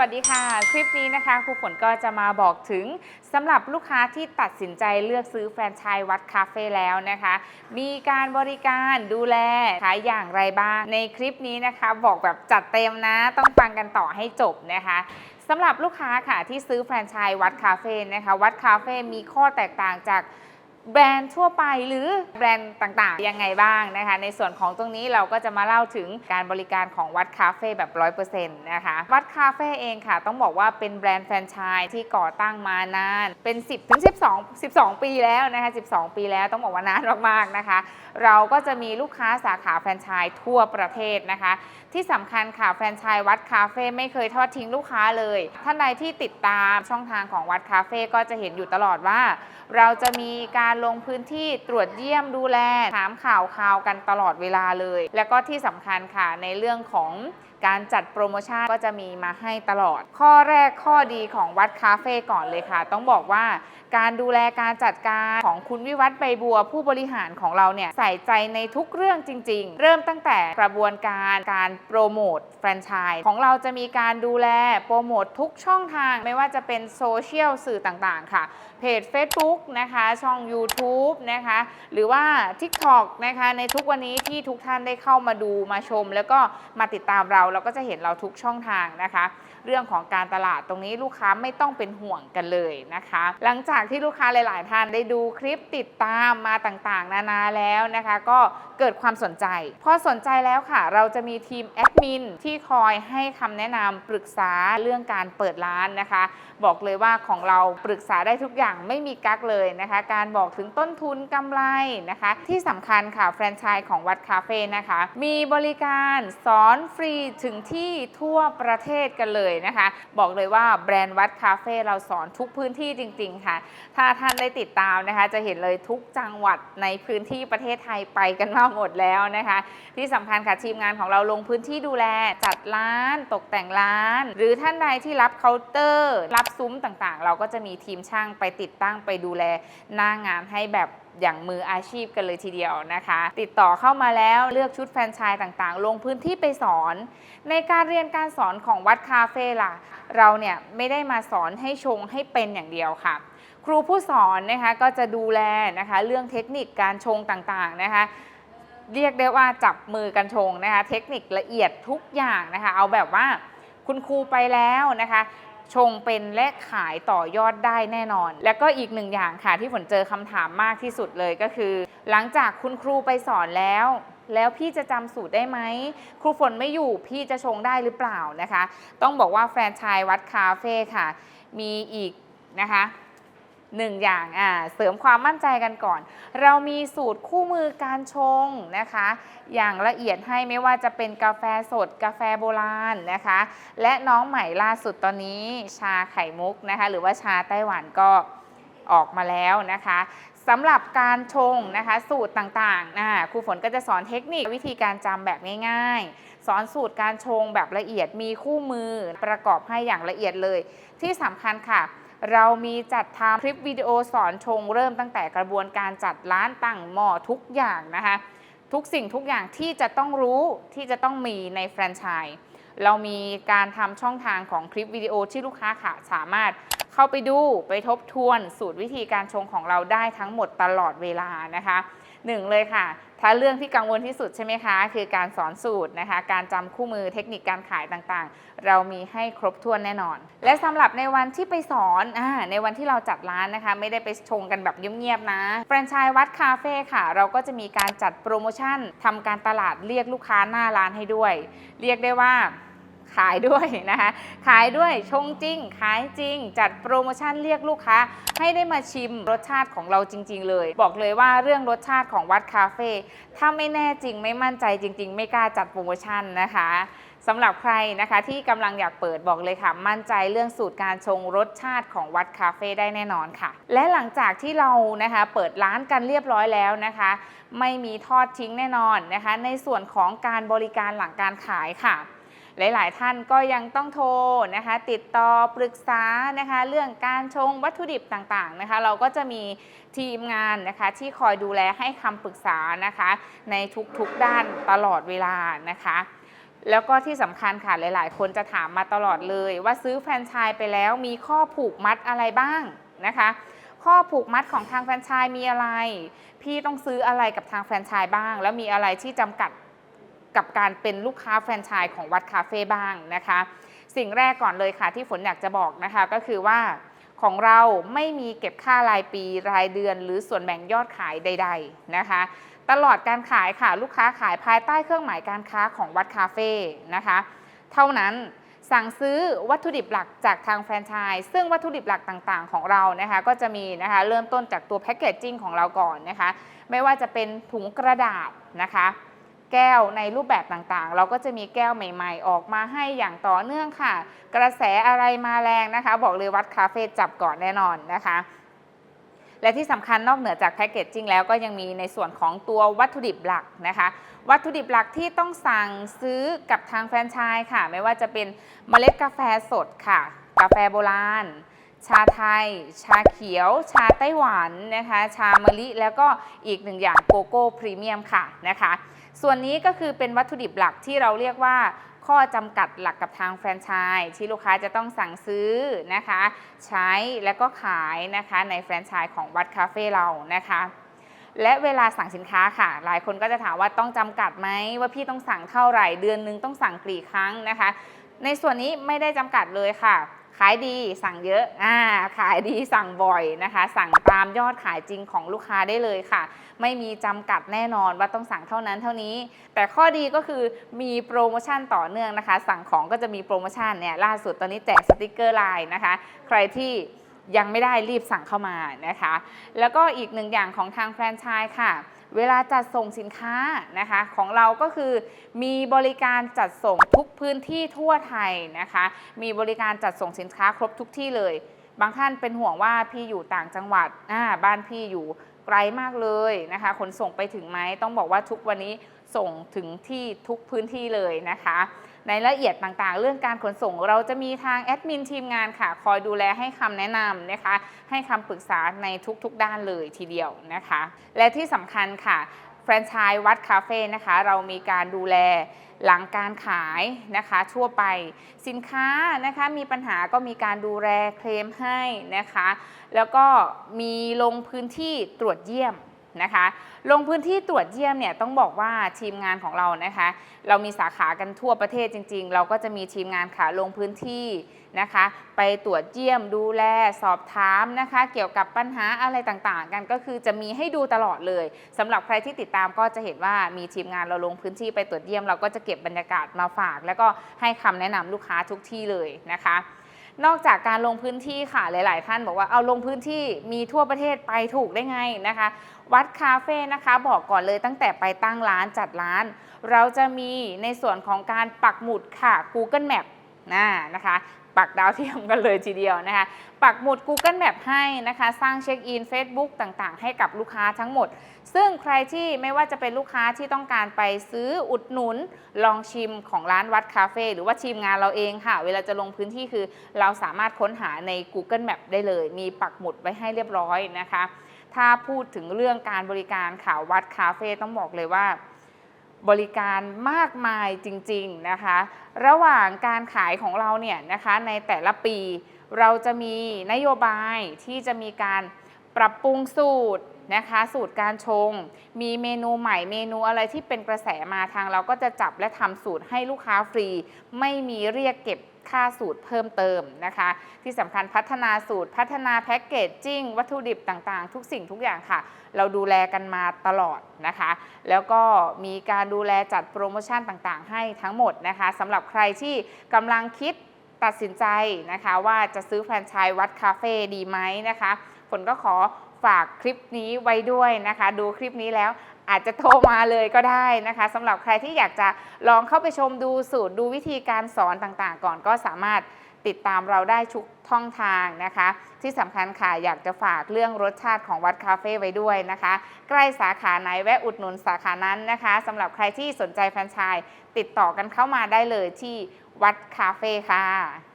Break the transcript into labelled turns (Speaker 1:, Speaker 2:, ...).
Speaker 1: วัสดีค่ะ คลิปนี้นะคะครูฝนก็จะมาบอกถึงสำหรับลูกค้าที่ตัดสินใจเลือกซื้อแฟรนไชส์วัดคาเฟ่แล้วนะคะ มีการบริการดูแลขายอย่างไรบ้าง ในคลิปนี้นะคะ บอกแบบจัดเต็มนะ ต้องฟังกันต่อให้จบนะคะสำหรับลูกค้าค่ะที่ซื้อแฟรนไชส์วัดคาเฟ่นะคะ วัดคาเฟ่มีข้อแตกต่างจาก แบรนด์ทั่วไปหรือแบรนด์ต่างๆ ยังไงบ้างนะคะ ในส่วนของตรงนี้เราก็จะมาเล่าถึงการบริการของวัดคาเฟ่แบบ 100%นะคะวัดคาเฟ่เองค่ะ ต้องบอกว่าเป็นแบรนด์แฟรนไชส์ที่ก่อตั้งมานาน เป็น 10ถึง12 12 ปีแล้วนะคะ12 ปีแล้วต้องบอกว่านานมากๆนะคะ เราก็จะมีลูกค้าสาขาแฟรนไชส์ทั่วประเทศนะคะ ที่สำคัญค่ะแฟรนไชส์วัดคาเฟ่ไม่เคยทอดทิ้งลูกค้าเลยท่านใดที่ติดตามช่องทางของวัดคาเฟ่ก็จะเห็นอยู่ตลอดว่า เราจะมีการลงพื้นที่ตรวจเยี่ยมดูแลถามข่าวข่าวกันตลอดเวลาเลย แล้วก็ที่สำคัญค่ะในเรื่องของการจัดโปรโมชั่นก็จะมีมาให้ตลอด ข้อแรกข้อดีของวัดคาเฟ่ก่อนเลยค่ะ ต้องบอกว่าการดูแลการจัดการของคุณวิวัฒน์ใบบัว ผู้บริหารของเราเนี่ยใส่ใจในทุกเรื่องจริง ๆ เริ่มตั้งแต่กระบวนการการโปรโมทแฟรนไชส์ของเราจะมีการดูแลโปรโมททุกช่องทาง ไม่ว่าจะเป็นโซเชียลสื่อต่างๆ ค่ะ เพจ Facebook นะคะ ช่อง YouTube นะคะ หรือว่า TikTok นะคะ ในทุกวันนี้ที่ทุกท่านได้เข้ามาดูมาชม แล้วก็มาติดตามเราเราก็จะเห็นเราทุกช่องทางนะคะ เรื่องของการตลาดตรงนี้ลูกค้าไม่ต้องเป็นห่วงกันเลยนะคะ หลังจากที่ลูกค้าหลาย ๆ ท่านได้ดูคลิปติดตามมาต่าง ๆ นานาแล้วนะคะ ก็เกิดความสนใจ พอสนใจแล้วค่ะ เราจะมีทีมแอดมินที่คอยให้คำแนะนำปรึกษาเรื่องการเปิดร้านนะคะ บอกเลยว่าของเราปรึกษาได้ทุกอย่างไม่มีกักเลยนะคะ การบอกถึงต้นทุนกำไรนะคะ ที่สำคัญค่ะแฟรนไชส์ของวัดคาเฟ่นะคะ มีบริการสอนฟรีถึงที่ทั่วประเทศกันเลยนะคะ บอกเลยว่าแบรนด์วัดคาเฟ่เราสอนทุกพื้นที่จริง ๆ ค่ะ ถ้าท่านได้ติดตามนะคะ จะเห็นเลยทุกจังหวัดในพื้นที่ประเทศไทยไปกันมาหมดแล้วนะคะ ที่สำคัญค่ะทีมงานของเราลงพื้นที่ดูแลจัดร้านตกแต่งร้าน หรือท่านใดที่รับเคาน์เตอร์ รับซุ้มต่างๆ เราก็จะมีทีมช่างไปติดตั้งไปดูแลหน้างานให้แบบ อย่างมืออาชีพกันเลยทีเดียวนะคะ ติดต่อเข้ามาแล้วเลือกชุดแฟรนไชส์ต่างๆ ลงพื้นที่ไปสอน ในการเรียนการสอนของวัดคาเฟ่ล่ะ เราเนี่ยไม่ได้มาสอนให้ชงให้เป็นอย่างเดียวค่ะครูผู้สอนนะคะก็จะดูแลนะคะเรื่องเทคนิคการชงต่างๆนะคะเรียกได้ว่าจับมือกันชงนะคะเทคนิคละเอียดทุกอย่างนะคะเอาแบบว่าคุณครูไปแล้วนะคะ ชงเป็นและขายต่อยอดได้แน่นอน และก็อีกหนึ่งอย่างค่ะที่ฝนเจอคำถามมากที่สุดเลยก็คือ หลังจากคุณครูไปสอนแล้วแล้วพี่จะจำสูตรได้ไหม ครูฝนไม่อยู่พี่จะชงได้หรือเปล่านะคะ ต้องบอกว่าแฟรนไชส์วัดคาเฟ่ค่ะ มีอีกนะคะ หนึ่งอย่างอ่าเสริมความมั่นใจกันก่อน เรามีสูตรคู่มือการชงนะคะ อย่างละเอียดให้ไม่ว่าจะเป็นกาแฟสดกาแฟโบราณนะคะ และน้องใหม่ล่าสุดตอนนี้ชาไข่มุกนะคะ หรือว่าชาไต้หวันก็ออกมาแล้วนะคะสำหรับการชงนะคะ สูตรต่างๆนะครูฝนก็จะสอนเทคนิควิธีการจำแบบง่ายๆ สอนสูตรการชงแบบละเอียดมีคู่มือประกอบให้อย่างละเอียดเลย ที่สำคัญค่ะ เรามีจัดทำคลิปวิดีโอสอนชงเริ่มตั้งแต่กระบวนการจัดร้านตั้งหม้อทุกอย่างนะคะ ทุกสิ่งทุกอย่างที่จะต้องรู้ที่จะต้องมีในแฟรนไชส์เรามีการทำช่องทางของคลิปวิดีโอที่ลูกค้าค่ะสามารถเข้าไปดูไปทบทวนสูตรวิธีการชงของเราได้ทั้งหมดตลอดเวลานะคะ หนึ่งเลยค่ะ ถ้าเรื่องที่กังวลที่สุดใช่ไหมคะ คือการสอนสูตรนะคะ การจำคู่มือเทคนิคการขายต่างๆ เรามีให้ครบถ้วนแน่นอน และสำหรับในวันที่ไปสอนอในวันที่เราจัดร้านนะคะ ไม่ได้ไปชงกันแบบเงียบๆนะ แฟรนไชส์วัดคาเฟ่ค่ะ เราก็จะมีการจัดโปรโมชั่นทำการตลาดเรียกลูกค้าหน้าร้านให้ด้วย เรียกได้ว่า ขายด้วยนะคะ ขายด้วยชงจริง ขายจริง จัดโปรโมชั่นเรียกลูกค้า ให้ได้มาชิมรสชาติของเราจริง ๆ เลย บอกเลยว่าเรื่องรสชาติของวัดคาเฟ่ถ้าไม่แน่จริงไม่มั่นใจจริง ๆ ไม่กล้าจัดโปรโมชั่นนะคะสำหรับใครนะคะที่กำลังอยากเปิดบอกเลยค่ะ มั่นใจเรื่องสูตรการชงรสชาติของวัดคาเฟ่ได้แน่นอนค่ะ และหลังจากที่เรานะคะเปิดร้านกันเรียบร้อยแล้วนะคะ ไม่มีทอดทิ้งแน่นอนนะคะ ในส่วนของการบริการหลังการขายค่ะ หลายๆ ท่านก็ยังต้องโทรนะคะ ติดต่อปรึกษานะคะ เรื่องการชงวัตถุดิบต่างๆนะคะ เราก็จะมีทีมงานนะคะที่คอยดูแลให้คำปรึกษานะคะ ในทุกๆด้านตลอดเวลานะคะแล้วก็ที่สำคัญค่ะหลาย ๆ คนจะถามมาตลอดเลย ว่าซื้อแฟรนไชส์ไปแล้วมีข้อผูกมัดอะไรบ้างนะคะ ข้อผูกมัดของทางแฟรนไชส์มีอะไร พี่ต้องซื้ออะไรกับทางแฟรนไชส์บ้าง แล้วมีอะไรที่จำกัด กับการเป็นลูกค้าแฟรนไชส์ของวัดคาเฟ่บ้างนะคะ สิ่งแรกก่อนเลยค่ะที่ฝนอยากจะบอกนะคะก็คือว่าของเราไม่มีเก็บค่ารายปีรายเดือน หรือส่วนแบ่งยอดขายใด ๆนะคะ ตลอดการขายค่ะลูกค้าขายภายใต้เครื่องหมายการค้าของวัดคาเฟ่นะคะ เท่านั้นสั่งซื้อวัตถุดิบหลักจากทางแฟรนไชส์ซึ่งวัตถุดิบหลักต่างๆ ของเรานะคะ ก็จะมีนะคะเริ่มต้นจากตัวแพคเกจจิ้งของเราก่อนนะคะ ไม่ว่าจะเป็นถุงกระดาษนะคะ แก้วในรูปแบบต่างๆ เราก็จะมีแก้วใหม่ๆ ออกมาให้อย่างต่อเนื่องค่ะ กระแสอะไรมาแรงนะคะ บอกเลยวัดคาเฟ่จับก่อนแน่นอนนะคะ และที่สำคัญนอกเหนือจากแพคเกจจิ้งแล้วก็ยังมีในส่วนของตัววัตถุดิบหลักนะคะ วัตถุดิบหลักที่ต้องสั่งซื้อกับทางแฟรนไชส์ค่ะ ไม่ว่าจะเป็นเมล็ดกาแฟสดค่ะ กาแฟโบราณชาไทย ชาเขียว ชาไต้หวันนะคะ ชามะลิ แล้วก็อีกหนึ่งอย่างโกโก้พรีเมียมค่ะนะคะ ส่วนนี้ก็คือเป็นวัตถุดิบหลักที่เราเรียกว่า ข้อจำกัดหลักกับทางแฟรนไชส์ที่ลูกค้าจะต้องสั่งซื้อนะคะ ใช้แล้วก็ขายนะคะในแฟรนไชส์ของวัดคาเฟ่เรานะคะและเวลาสั่งสินค้าค่ะ หลายคนก็จะถามว่าต้องจำกัดไหมว่าพี่ต้องสั่งเท่าไหร่ เดือนนึงต้องสั่งกี่ครั้งนะคะ ในส่วนนี้ไม่ได้จำกัดเลยค่ะ ขายดีสั่งเยอะอ่าขายดีสั่งบ่อยนะคะ สั่งตามยอดขายจริงของลูกค้าได้เลยค่ะ ไม่มีจำกัดแน่นอนว่าต้องสั่งเท่านั้นเท่านี้ แต่ข้อดีก็คือมีโปรโมชั่นต่อเนื่องนะคะ สั่งของก็จะมีโปรโมชั่นเนี่ยล่าสุดตอนนี้แจกสติกเกอร์ไลน์นะคะ ใครที่ยังไม่ได้รีบสั่งเข้ามานะคะ แล้วก็อีกหนึ่งอย่างของทางแฟรนไชส์ค่ะ เวลาจัดส่งสินค้านะคะของเราก็คือมีบริการจัดส่งทุกพื้นที่ทั่วไทยนะคะ มีบริการจัดส่งสินค้าครบทุกที่เลย บางท่านเป็นห่วงว่าพี่อยู่ต่างจังหวัดอ่าบ้านพี่อยู่ ไกลมากเลยนะคะ ขนส่งไปถึงไหมต้องบอกว่าทุกวันนี้ส่งถึงที่ทุกพื้นที่เลยนะคะ ในละเอียดต่างๆ เรื่องการขนส่งเราจะมีทางแอดมินทีมงานค่ะ คอยดูแลให้คำแนะนำนะคะ ให้คำปรึกษาในทุกๆด้านเลยทีเดียวนะคะ และที่สำคัญค่ะ ฟรนไชส์วัดคาเฟ่นะคะเรามีการดูแลหลังการขายนะคะทั่วไปสินค้านะคะมีปัญหาก็มีการดูแลเคลมให้นะคะ แล้วก็มีลงพื้นที่ตรวจเยี่ยม นะคะ ลงพื้นที่ตรวจเยี่ยมเนี่ยต้องบอกว่าทีมงานของเรานะคะ เรามีสาขากันทั่วประเทศจริง ๆ เราก็จะมีทีมงานค่ะลงพื้นที่นะคะ ไปตรวจเยี่ยมดูแลสอบถามนะคะ เกี่ยวกับปัญหาอะไรต่างๆ กันก็คือจะมีให้ดูตลอดเลยสำหรับใครที่ติดตามก็จะเห็นว่ามีทีมงานเราลงพื้นที่ไปตรวจเยี่ยม เราก็จะเก็บบรรยากาศมาฝาก แล้วก็ให้คำแนะนำลูกค้าทุกที่เลยนะคะ นอกจากการลงพื้นที่ค่ะหลาย ๆ ท่านบอกว่าเอาลงพื้นที่มีทั่วประเทศไปถูกได้ไงนะคะ วัดคาเฟ่นะคะบอกก่อนเลยตั้งแต่ไปตั้งร้านจัดร้าน เราจะมีในส่วนของการปักหมุดค่ะ Google Map นะนะคะ ปักดาวเทียมกันเลยทีเดียวนะคะ ปักหมุด Google Map ให้นะคะ สร้างเช็คอิน Facebook ต่างๆ ให้กับลูกค้าทั้งหมด ซึ่งใครที่ไม่ว่าจะเป็นลูกค้าที่ต้องการไปซื้ออุดหนุน ลองชิมของร้านวัดคาเฟ่หรือว่าทีมงานเราเองค่ะ เวลาจะลงพื้นที่คือ เราสามารถค้นหาใน Google Map ได้เลย มีปักหมุดไว้ให้เรียบร้อยนะคะ ถ้าพูดถึงเรื่องการบริการข่าววัดคาเฟ่ต้องบอกเลยว่า บริการมากมายจริงๆนะคะ ระหว่างการขายของเราเนี่ยนะคะในแต่ละปี เราจะมีนโยบายที่จะมีการปรับปรุงสูตรนะคะสูตรการชง มีเมนูใหม่เมนูอะไรที่เป็นกระแสมาทางเราก็จะจับและทำสูตรให้ลูกค้าฟรี ไม่มีเรียกเก็บ ค่าสูตรเพิ่มเติมนะคะ ที่สำคัญพัฒนาสูตรพัฒนาแพ็กเกจจิ้งวัตถุดิบต่างๆ ทุกสิ่งทุกอย่างค่ะ เราดูแลกันมาตลอดนะคะ แล้วก็มีการดูแลจัดโปรโมชั่นต่างๆ ให้ทั้งหมดนะคะสำหรับใครที่กำลังคิดตัดสินใจนะคะ ว่าจะซื้อแฟรนไชส์วัดคาเฟ่ดีไหมนะคะฝนก็ขอ ฝากคลิปนี้ไว้ด้วยนะคะ ดูคลิปนี้แล้วอาจจะโทรมาเลยก็ได้นะคะสำหรับใครที่อยากจะลองเข้าไปชมดูสูตรดูวิธีการสอนต่างๆ ก่อนก็สามารถติดตามเราได้ทุกท่องทางนะคะ ที่สำคัญค่ะอยากจะฝากเรื่องรสชาติของวัดคาเฟ่ไว้ด้วยนะคะ ใกล้สาขาไหนแวะอุดหนุนสาขานั้นนะคะสำหรับใครที่สนใจแฟรนไชส์ติดต่อกันเข้ามาได้เลยที่วัดคาเฟ่ค่ะ